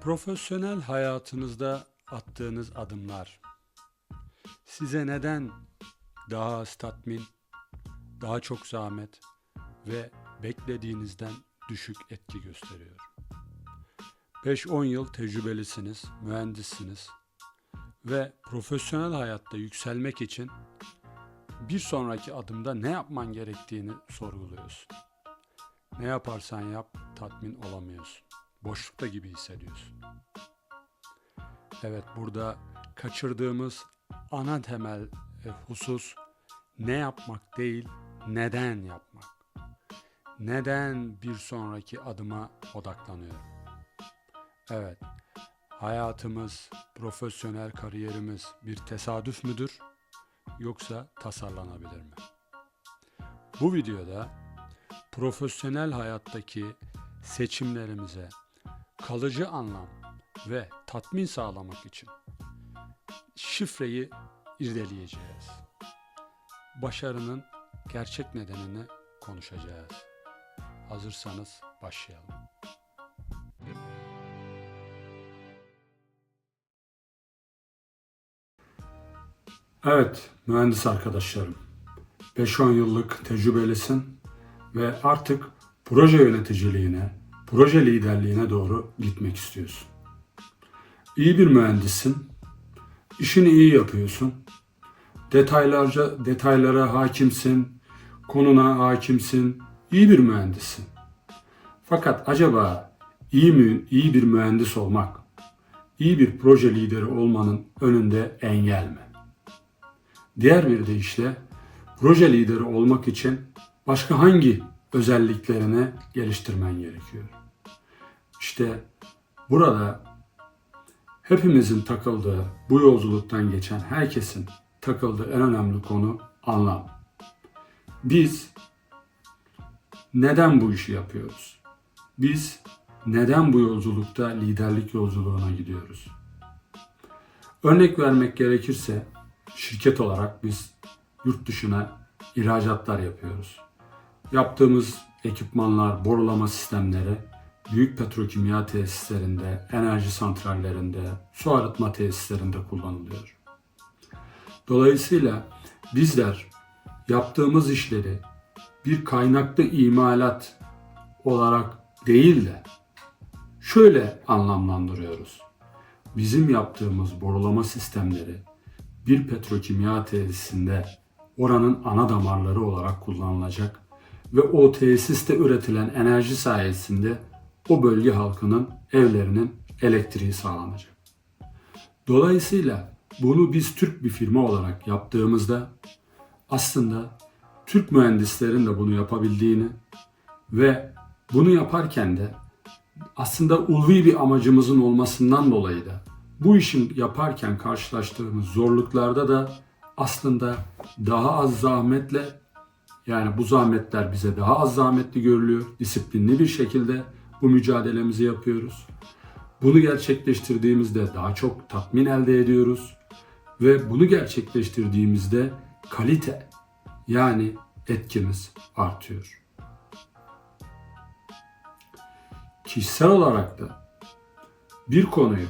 Profesyonel hayatınızda attığınız adımlar size neden daha az tatmin, daha çok zahmet ve beklediğinizden düşük etki gösteriyor? 5-10 yıl tecrübelisiniz, mühendissiniz ve profesyonel hayatta yükselmek için bir sonraki adımda ne yapman gerektiğini sorguluyorsun. Ne yaparsan yap tatmin olamıyorsun. Boşlukta gibi hissediyorsun. Evet burada kaçırdığımız ana temel e, husus ne yapmak değil, neden yapmak. Neden bir sonraki adıma odaklanıyorum? Evet, hayatımız, profesyonel kariyerimiz bir tesadüf müdür yoksa tasarlanabilir mi? Bu videoda profesyonel hayattaki seçimlerimize kalıcı anlam ve tatmin sağlamak için şifreyi irdeleyeceğiz. Başarının gerçek nedenini konuşacağız. Hazırsanız başlayalım. Evet, mühendis arkadaşlarım. 5-10 yıllık tecrübelisin ve artık proje yöneticiliğine, proje liderliğine doğru gitmek istiyorsun. İyi bir mühendissin, işini iyi yapıyorsun, detaylarca detaylara hakimsin, konuna hakimsin, iyi bir mühendissin. Fakat acaba iyi mi iyi bir mühendis olmak, iyi bir proje lideri olmanın önünde engel mi? Diğer bir deyişle proje lideri olmak için başka hangi özelliklerini geliştirmen gerekiyor? İşte burada hepimizin takıldığı, bu yolculuktan geçen herkesin takıldığı en önemli konu anlam. Biz neden bu işi yapıyoruz? Biz neden bu yolculukta liderlik yolculuğuna gidiyoruz? Örnek vermek gerekirse şirket olarak biz yurt dışına ihracatlar yapıyoruz. Yaptığımız ekipmanlar, borulama sistemleri büyük petrokimya tesislerinde, enerji santrallerinde, su arıtma tesislerinde kullanılıyor. Dolayısıyla bizler yaptığımız işleri bir kaynaklı imalat olarak değil de şöyle anlamlandırıyoruz. Bizim yaptığımız borulama sistemleri bir petrokimya tesisinde oranın ana damarları olarak kullanılacak ve o tesiste üretilen enerji sayesinde o bölge halkının evlerinin elektriği sağlanacak. Dolayısıyla bunu biz Türk bir firma olarak yaptığımızda aslında Türk mühendislerin de bunu yapabildiğini ve bunu yaparken de aslında ulvi bir amacımızın olmasından dolayı da bu işin yaparken karşılaştığımız zorluklarda da aslında daha az zahmetle yani bu zahmetler bize daha az zahmetli görülüyor. Disiplinli bir şekilde bu mücadelemizi yapıyoruz. Bunu gerçekleştirdiğimizde daha çok tatmin elde ediyoruz ve bunu gerçekleştirdiğimizde kalite yani etkimiz artıyor. Kişisel olarak da bir konuyu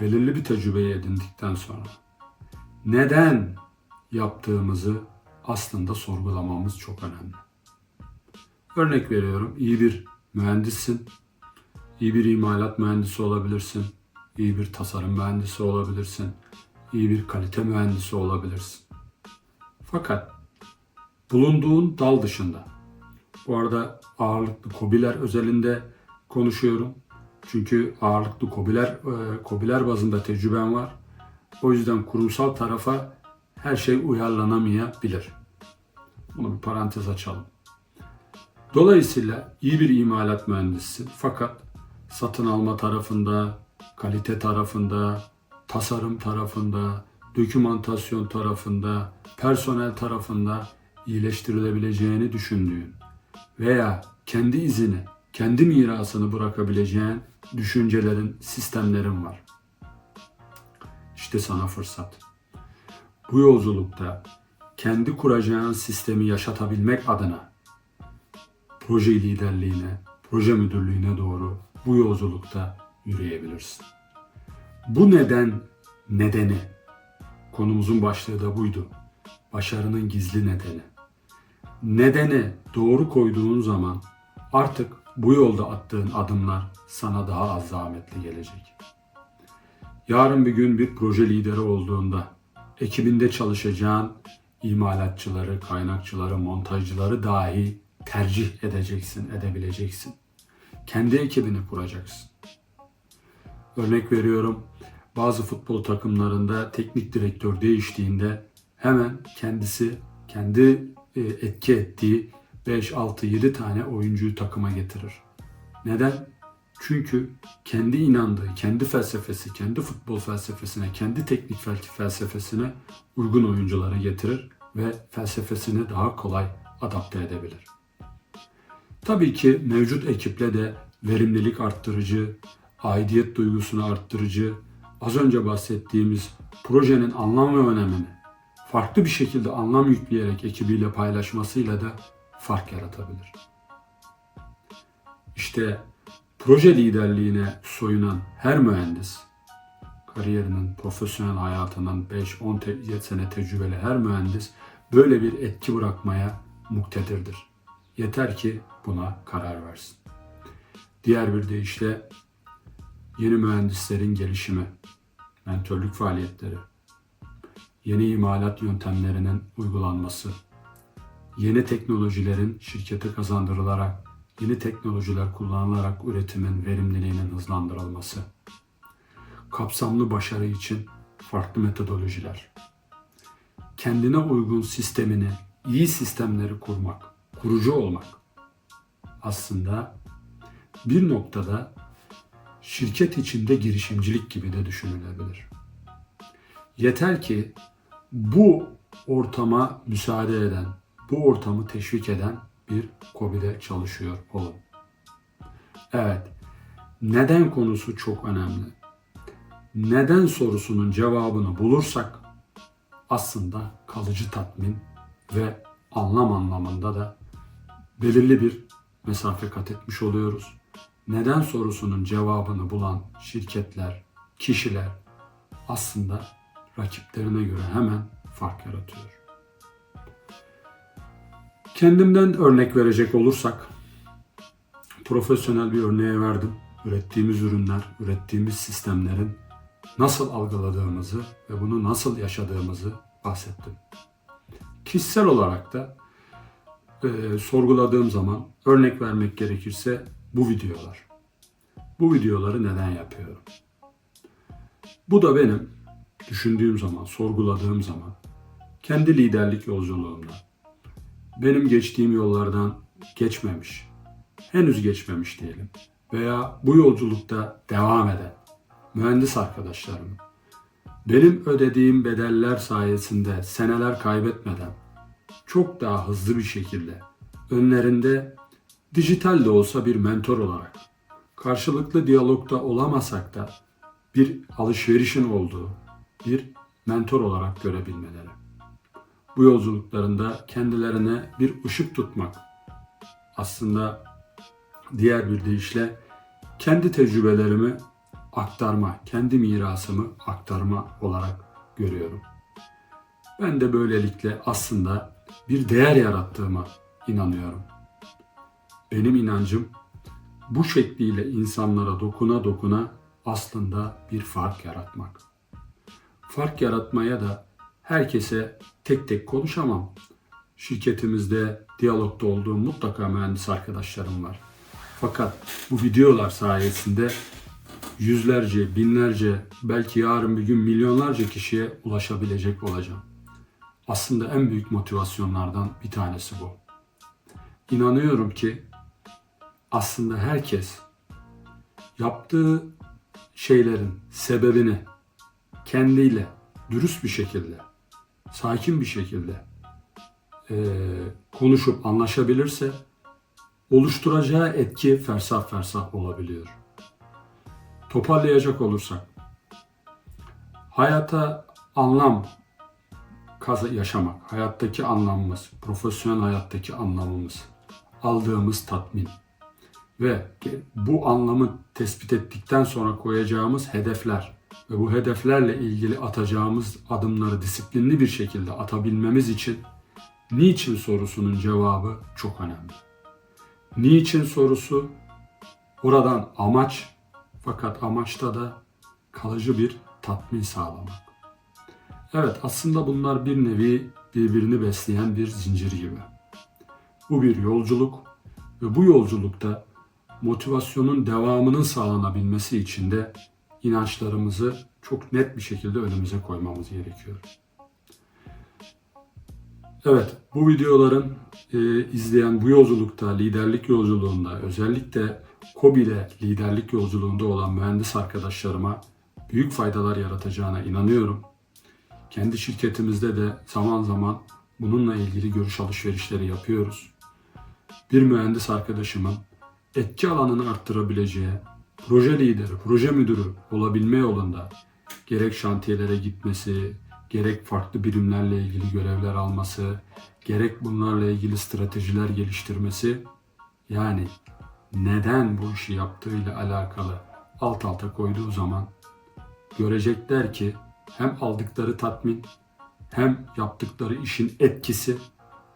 belirli bir tecrübeyi edindikten sonra neden yaptığımızı aslında sorgulamamız çok önemli. Örnek veriyorum, iyi bir mühendissin, iyi bir imalat mühendisi olabilirsin, iyi bir tasarım mühendisi olabilirsin, iyi bir kalite mühendisi olabilirsin. Fakat bulunduğun dal dışında, bu arada ağırlıklı kobiler özelinde konuşuyorum. Çünkü ağırlıklı kobiler, e, kobiler bazında tecrübem var. O yüzden kurumsal tarafa her şey uyarlanamayabilir. Bunu bir parantez açalım. Dolayısıyla iyi bir imalat mühendisisin fakat satın alma tarafında, kalite tarafında, tasarım tarafında, dokümantasyon tarafında, personel tarafında iyileştirilebileceğini düşündüğün veya kendi izini, kendi mirasını bırakabileceğin düşüncelerin, sistemlerin var. İşte sana fırsat. Bu yolculukta kendi kuracağın sistemi yaşatabilmek adına proje liderliğine, proje müdürlüğüne doğru bu yolculukta yürüyebilirsin. Bu neden nedeni konumuzun başlığı da buydu. Başarının gizli nedeni. Nedeni doğru koyduğun zaman artık bu yolda attığın adımlar sana daha az zahmetli gelecek. Yarın bir gün bir proje lideri olduğunda ekibinde çalışacağın imalatçıları, kaynakçıları, montajcıları dahi tercih edeceksin, edebileceksin. Kendi ekibini kuracaksın. Örnek veriyorum, bazı futbol takımlarında teknik direktör değiştiğinde hemen kendisi kendi e, etki ettiği 5, 6, 7 tane oyuncuyu takıma getirir. Neden? Çünkü kendi inandığı, kendi felsefesi, kendi futbol felsefesine, kendi teknik fel- felsefesine uygun oyuncuları getirir ve felsefesini daha kolay adapte edebilir. Tabii ki mevcut ekiple de verimlilik arttırıcı, aidiyet duygusunu arttırıcı, az önce bahsettiğimiz projenin anlam ve önemini farklı bir şekilde anlam yükleyerek ekibiyle paylaşmasıyla da fark yaratabilir. İşte proje liderliğine soyunan her mühendis, kariyerinin, profesyonel hayatının 5-10 te- sene tecrübeli her mühendis böyle bir etki bırakmaya muktedirdir. Yeter ki buna karar versin. Diğer bir deyişle yeni mühendislerin gelişimi, mentörlük faaliyetleri, yeni imalat yöntemlerinin uygulanması, yeni teknolojilerin şirkete kazandırılarak, yeni teknolojiler kullanılarak üretimin verimliliğinin hızlandırılması, kapsamlı başarı için farklı metodolojiler, kendine uygun sistemini, iyi sistemleri kurmak, kurucu olmak aslında bir noktada şirket içinde girişimcilik gibi de düşünülebilir. Yeter ki bu ortama müsaade eden, bu ortamı teşvik eden bir KOBİ'de çalışıyor olun. Evet, neden konusu çok önemli. Neden sorusunun cevabını bulursak aslında kalıcı tatmin ve anlam anlamında da belirli bir mesafe kat etmiş oluyoruz. Neden sorusunun cevabını bulan şirketler, kişiler aslında rakiplerine göre hemen fark yaratıyor. Kendimden örnek verecek olursak, profesyonel bir örneğe verdim. Ürettiğimiz ürünler, ürettiğimiz sistemlerin nasıl algıladığımızı ve bunu nasıl yaşadığımızı bahsettim. Kişisel olarak da e, sorguladığım zaman örnek vermek gerekirse bu videolar. Bu videoları neden yapıyorum? Bu da benim düşündüğüm zaman, sorguladığım zaman kendi liderlik yolculuğumda benim geçtiğim yollardan geçmemiş, henüz geçmemiş diyelim veya bu yolculukta devam eden mühendis arkadaşlarım benim ödediğim bedeller sayesinde seneler kaybetmeden çok daha hızlı bir şekilde önlerinde dijital de olsa bir mentor olarak karşılıklı diyalogda olamasak da bir alışverişin olduğu bir mentor olarak görebilmeleri. Bu yolculuklarında kendilerine bir ışık tutmak aslında diğer bir deyişle kendi tecrübelerimi aktarma, kendi mirasımı aktarma olarak görüyorum. Ben de böylelikle aslında bir değer yarattığıma inanıyorum. Benim inancım bu şekliyle insanlara dokuna dokuna aslında bir fark yaratmak. Fark yaratmaya da herkese tek tek konuşamam. Şirketimizde diyalogda olduğum mutlaka mühendis arkadaşlarım var. Fakat bu videolar sayesinde yüzlerce, binlerce, belki yarın bir gün milyonlarca kişiye ulaşabilecek olacağım. Aslında en büyük motivasyonlardan bir tanesi bu. İnanıyorum ki aslında herkes yaptığı şeylerin sebebini kendiyle dürüst bir şekilde, sakin bir şekilde eee, konuşup anlaşabilirse oluşturacağı etki fersah fersah olabiliyor. Toparlayacak olursak, hayata anlam yaşamak, hayattaki anlamımız, profesyonel hayattaki anlamımız, aldığımız tatmin ve bu anlamı tespit ettikten sonra koyacağımız hedefler ve bu hedeflerle ilgili atacağımız adımları disiplinli bir şekilde atabilmemiz için niçin sorusunun cevabı çok önemli. Niçin sorusu oradan amaç fakat amaçta da kalıcı bir tatmin sağlamak. Evet aslında bunlar bir nevi birbirini besleyen bir zincir gibi. Bu bir yolculuk ve bu yolculukta motivasyonun devamının sağlanabilmesi için de inançlarımızı çok net bir şekilde önümüze koymamız gerekiyor. Evet, bu videoların e, izleyen bu yolculukta, liderlik yolculuğunda, özellikle KOBİ'de liderlik yolculuğunda olan mühendis arkadaşlarıma büyük faydalar yaratacağına inanıyorum. Kendi şirketimizde de zaman zaman bununla ilgili görüş alışverişleri yapıyoruz. Bir mühendis arkadaşımın etki alanını arttırabileceği, proje lideri, proje müdürü olabilme yolunda gerek şantiyelere gitmesi, gerek farklı birimlerle ilgili görevler alması, gerek bunlarla ilgili stratejiler geliştirmesi, yani neden bu işi yaptığıyla alakalı alt alta koyduğu zaman görecekler ki hem aldıkları tatmin, hem yaptıkları işin etkisi,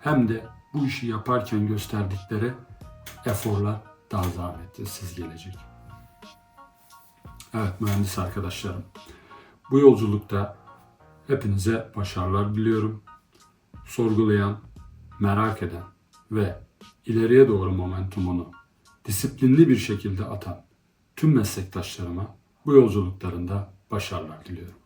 hem de bu işi yaparken gösterdikleri eforlar daha zahmetsiz gelecek. Evet mühendis arkadaşlarım. Bu yolculukta hepinize başarılar diliyorum. Sorgulayan, merak eden ve ileriye doğru momentumunu disiplinli bir şekilde atan tüm meslektaşlarıma bu yolculuklarında başarılar diliyorum.